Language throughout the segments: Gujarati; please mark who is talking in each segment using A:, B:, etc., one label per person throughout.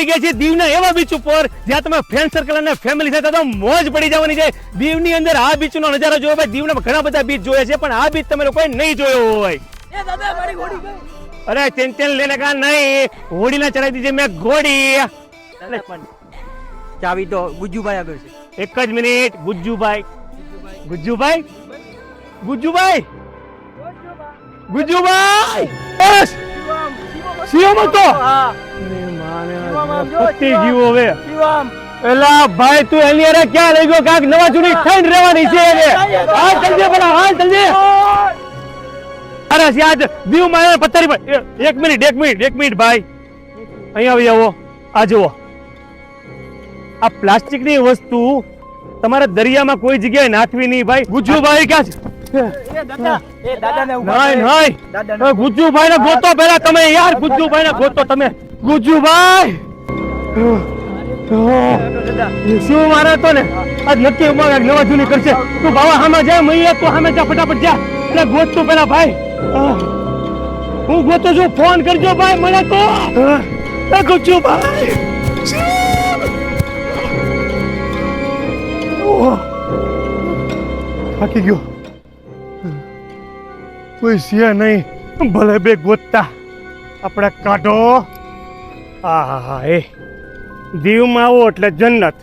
A: આવી ગયા છે દીવના એવા બીચ ઉપર જ્યાં તમે ફ્રેન્ડ સર્કલ અને ફેમિલી સાથે તો મોજ પડી જવાની છે. દીવની અંદર આ બીચનો નજારો જોયો ભાઈ. દીવના ઘણા બધા બીચ જોયા છે પણ આ બીચ તમે લોકોએ નહીં જોયો હોય. અરે તેન ટેન્શન લેને કા નહીં. હોડી ના ચડાવી દીધી મેં ઘોડી.
B: ચાવી તો ગુજ્જુભાઈ આગળ છે.
A: એક જ મિનિટ. ગુજ્જુભાઈ. ગુજ્જુભાઈ? ગુજ્જુભાઈ? ગુજ્જુભાઈ? બસ. શિવમ હતો પતી. ગયું હવે. એલા ભાઈ તું એની અરે ક્યાં લઈ ગયો? કાક નવા જૂની થઈને રહેવાની છે એને. હાલ જલ્દી પેલા હાલ જલ્દી અરે સિયાજ દીવમાં પથ્થરી પર. એક મિનિટ એક મિનિટ એક મિનિટ ભાઈ. અહીંયા આવી આવો આ જુઓ. આ પ્લાસ્ટિકની વસ્તુ તમારે દરિયામાં કોઈ જગ્યાએ નાખવી નહીં ભાઈ. ગુજ્જુભાઈ ક્યાં છે? ગુજ્જુભાઈ ને ગોતો પેલા તમે. યાર ગુજ્જુભાઈ ને ગોતો તમે. ગુજ્જુભાઈ
B: ભાઈ
A: શું મારે તો ને આજ નક્કી ઉમર નવા જૂની કરશે તું બાવા હામે જા મૈયા તું હામે જા ફટાફટ જા એટલે ગોત તું પેલા ભાઈ. હું ગોતો છું ફોન કરજો ભાઈ મને તો આહ. ભાઈ ઓહ. થાકી ગયો કોઈ સિયા નહીં ભલે બે ગોતતા આપણે કાઢો હા હા હા એ. દીવમાં આવો એટલે જન્નત.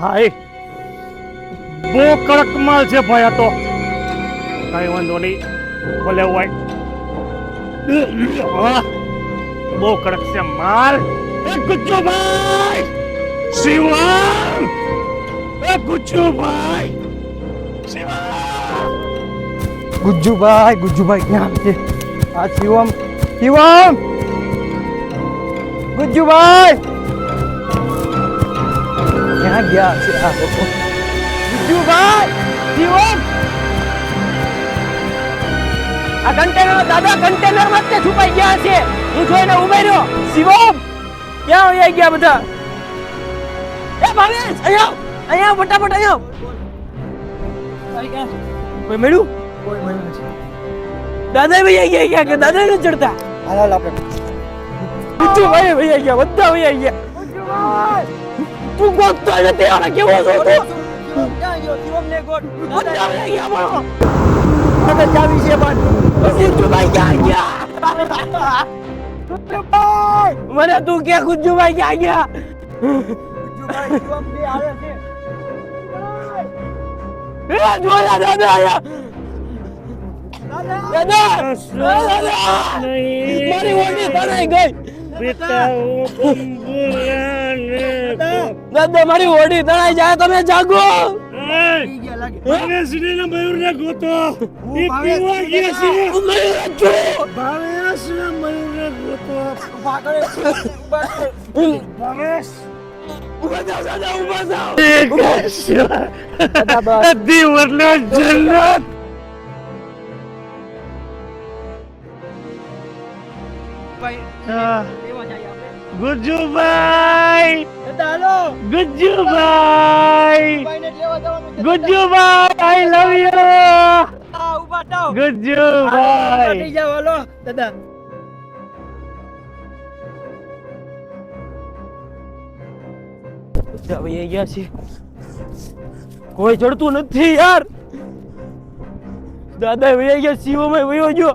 A: હા એ. બહુ કડક માલ છે ભાઈ આ તો. કઈ વાંધો નહીં. ભલે હોય. બહુ કડક છે માલ. એ ગુજ્જુભાઈ શિવમ એ ગુજ્જુભાઈ શિવમ
B: ગુજ્જુભાઈ ગુજ્જુભાઈ, ક્યાં છે? આ શિવમ? શિવમ! ગુજ્જુભાઈ! ક્યાં ગયા છે આ લોકો? ગુજ્જુભાઈ શિવમ આ કન્ટેનર દાદા કન્ટેનરમાં તે છુપાઈ ગયા છે. હું જોઈને ઉમેર્યો. શિવમ ક્યાં વયા ગયા બધા? એ ભાવેશ અહીંયા અહીંયા ફટાફટ અહીંયા કોઈ મળ્યું? કોઈ મળ્યું નથી. દાદા ભાઈ ગયા ગયા કે દાદા ને ચડતા? હાલ હાલ આપણે બીજું ભાઈ ભૈયા ગયા બધા ભૈયા ગયા તું ગોતતો નથી આને કેવો છો તું બધા ભૈયા ગયા મારો મને ચાવી છે પણ ગુજ્જુભાઈ ક્યાં ગયા મને તું કે ગુજ્જુભાઈ ક્યાં ગયા. એ જોયા દાદા આયા દાદા દાદા મારી ઓડી તણાઈ ગઈ. દાદા મારી ઓડી તણાઈ જાય તમે જાગો.
A: દીવ એટલે જન્નત. Gujjubhai Gujjubhai Gujjubhai I love you
B: દાદા. ગયા છે. કોઈ ચડતું નથી યાર. દાદા વૈયા ગયા શિવમાં વયો ગયો.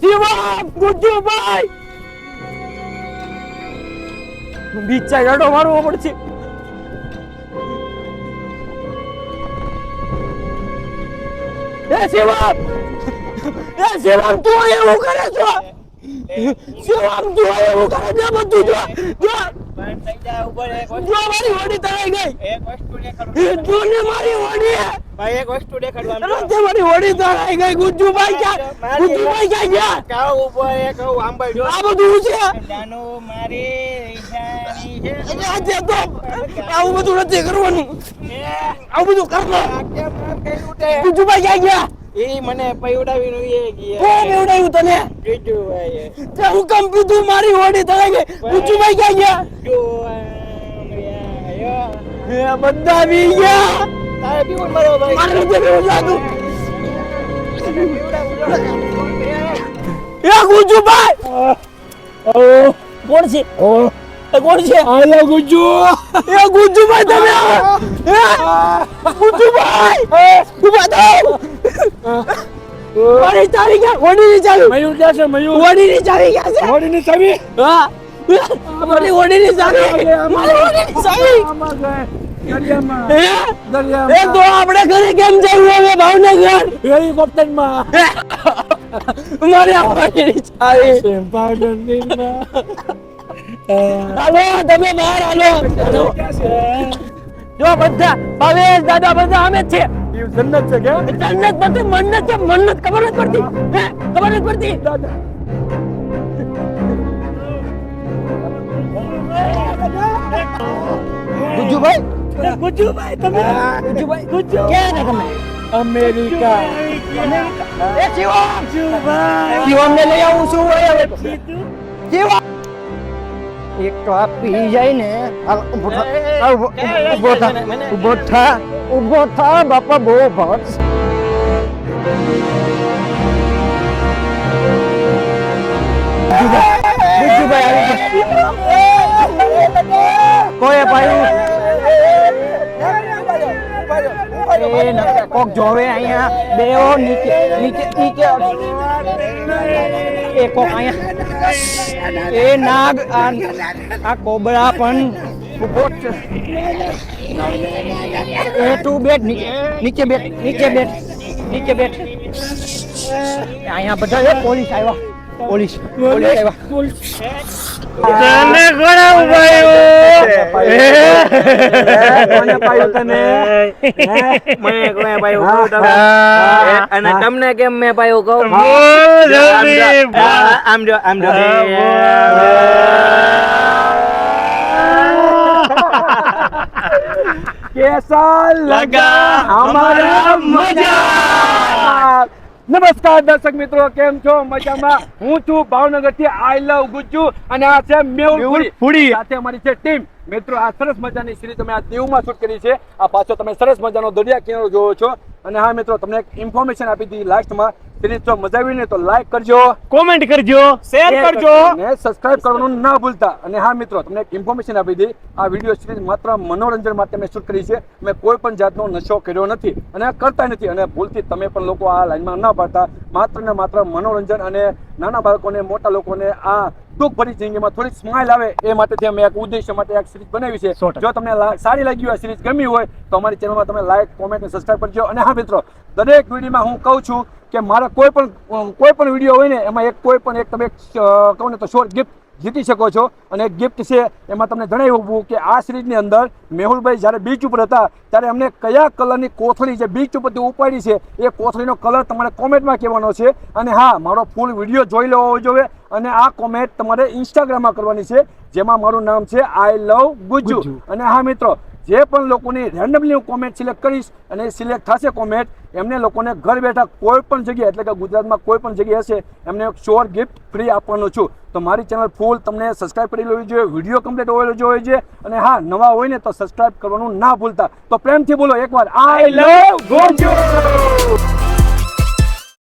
B: શિવમ ગુજ્જુભાઈ બીચા ગાડો મારવો પડશે. એ શિવમ એ શિવમ તું એવું કરે છો? શિવમ તું એવું કરે છે? બધું જો જો જો મારી હોડી તણાઈ ગઈ. એ જો ને મારી હોડી
C: ભાઈ એક વસ્તુ દેખાડવા
B: રસ્તે મારી હોડી તણાઈ ગઈ. ગુજ્જુભાઈ ક્યાં? ગુજ્જુભાઈ ક્યાં ગયા?
C: કાવ ઊભો એ કહું આંબાઈ જો.
B: આ બધું છે?
C: જાનો મારે ઈશાની છે
B: તો આવું બધું નથી કરવાનું. આવું બધું
C: કરવા?
B: ગુજ્જુભાઈ ક્યાં ગયા?
C: ઈ મને પૈવડાવીને એ ગયા
B: કોણ તને?
C: બીજું ભાઈ
B: તે હું કેમ પીધું મારી હોડી તણાઈ ગઈ. ગુજ્જુભાઈ ક્યાં ગયા?
C: જો આમ યા, યા.
B: એ બધા આવી ગયા.
C: તારે પીવું મારો ભાઈ?
B: મારે નથી પીવું જાતું
C: પીવડાવું જો.
B: એ ગુજ્જુભાઈ કોણ છે? એ કોણ છે?
C: આલો ગુજ્જુ.
B: એ તમે ગુજુભાઈ ઊભા થાઓ ચાલી ગયા ક્યાં વડીની ચાવી
C: મયુર ક્યાં છે મયુર?
B: વડીની ચાવી ગયા છે.
C: હોડીની ચાવી
B: હા. મારી ચાવી મારી વડીની ચાવી
C: આમાં ગયે દરિયામાં.
B: હે?
C: દરિયામાં.
B: એ તો આપણે ઘરે કેમ જવું હવે ભાવનગર.
C: હેલિકોપ્ટરમાં
B: મારે આ વડીની ચાવી હાલો તમે બહાર હાલો. જો બધા ભાવેશ દાદા બધા અમે જ છે.
C: એ જન્નત છે કે
B: જન્નત બધું મન્નત છે મન્નત ખબર નથી પડતી હે ખબર નથી પડતી ગુજ્જુભાઈ ગુજ્જુભાઈ તમે ગુજ્જુભાઈ ગુજ્જુ ક્યાં ને તમે
C: અમેરિકા
B: એ શિવમ શિવમ ને લઈ આવું છું શિવમ એક તો આ પી જાય ને ઊભો થા ઊભો થા ઊભો થા બાપા બહુ આવી કોઈ પાયું કોક જોવે અહીંયા બેઓ નીચે નીચે નીચે. એ કોક અહીંયા. એ નાગ આ કોબરા પણ એ તું બેઠ નીચે બેઠ નીચે બેઠ નીચે બેઠ. અહીંયા બધા એ પોલીસ આવ્યા. પોલીસ પોલીસ આવ્યા
A: તને કોણ ઉભાયું
C: તને
D: મને કોઈ પાયું અને. તમને કેમ મેં પાયું કહું
A: બોલ
D: આમ જો, આમ જો આમ જો
C: કેસા
A: લગા
C: હમારા મજા નમસ્કાર દર્શક મિત્રો કેમ છો? મજામાં? હું છું ભાવનગરથી આઈ લવ ગુજ્જુ અને આ છે
A: ફૂડી.
C: ફુડી. સાથે અમારી છે ટીમ. મિત્રો આ સરસ મજાની સિરીઝ અમે આ દીવમાં શૂટ કરી છે. આ પાછો તમે સરસ મજાનો દરિયા કિનારો જોવો છો. અને હા મિત્રો તમને એક ઇન્ફોર્મેશન આપી દીધી લાસ્ટમાં સિરીઝ જો મજા આવી ને તો લાઈક કરજો.
A: કોમેન્ટ કરજો શેર કરજો.
C: અને સબસ્ક્રાઇબ કરવાનું ના ભૂલતા. અને હા મિત્રો તમને એક ઇન્ફોર્મેશન આપી દી આ વીડિયો સિરીઝ માત્ર મનોરંજન માટે મેં શૂટ કરી છે. મેં કોઈ પણ જાતનો નશો કર્યો નથી અને કરતા નથી. અને ભૂલથી તમે પણ લોકો આ લાઈનમાં ના પાડતા. માત્ર ને માત્ર મનોરંજન અને નાના બાળકોને મોટા લોકોને આ દુઃખ ભરી જિંદગીમાં થોડી સ્માઇલ આવે એ માટે જે અમે એક ઉદ્દેશ્ય માટે એક સિરીઝ બનાવી છે. જો તમને સારી લાગી હોય સિરીઝ ગમી હોય તો અમારી ચેનલમાં તમે લાઈક કોમેન્ટ અને સબસ્ક્રાઈબ કરજો. અને હા મિત્રો દરેક વિડીયોમાં હું કહું છું કે મારા કોઈ પણ કોઈ પણ વીડિયો હોય ને એમાં એક કોઈ પણ એક તમે કહું ને તો શોર્ટ ગિફ્ટ જીતી શકો છો. અને એક ગિફ્ટ છે એમાં તમને જણાવ્યું કે આ સિરીઝની અંદર મેહુલભાઈ જ્યારે બીચ ઉપર હતા ત્યારે અમને કયા કલરની કોથળી જે બીચ ઉપરથી ઉપાડી છે એ કોથળીનો કલર તમારે કોમેન્ટમાં કહેવાનો છે. અને હા મારો ફૂલ વીડિયો જોઈ લેવો જોઈએ અને આ કોમેન્ટ તમારે ઇન્સ્ટાગ્રામમાં કરવાની છે જેમાં મારું નામ છે આઈ લવ
A: ગુજ્જુ.
C: અને હા મિત્રો જે પણ લોકોની રેન્ડમલી હું કોમેન્ટ સિલેક્ટ કરીશ અને સિલેક્ટ થશે કોમેન્ટ એમને લોકોને ઘર બેઠા કોઈ પણ જગ્યાએ, એટલે કે ગુજરાતમાં કોઈ પણ જગ્યાએ હશે, એમને એક શ્યોર ગિફ્ટ ફ્રી આપવાનો છું. તો મારી ચેનલ ફૂલ તમને સબસ્ક્રાઇબ કરી લેવી જોઈએ વીડિયો કમ્પ્લીટ હોવો જોઈએ, અને હા, નવા હોય ને તો સબસ્ક્રાઇબ કરવાનું ના ભૂલતા. તો પ્રેમથી બોલો એકવાર આઈ લવ ગુજ્જુ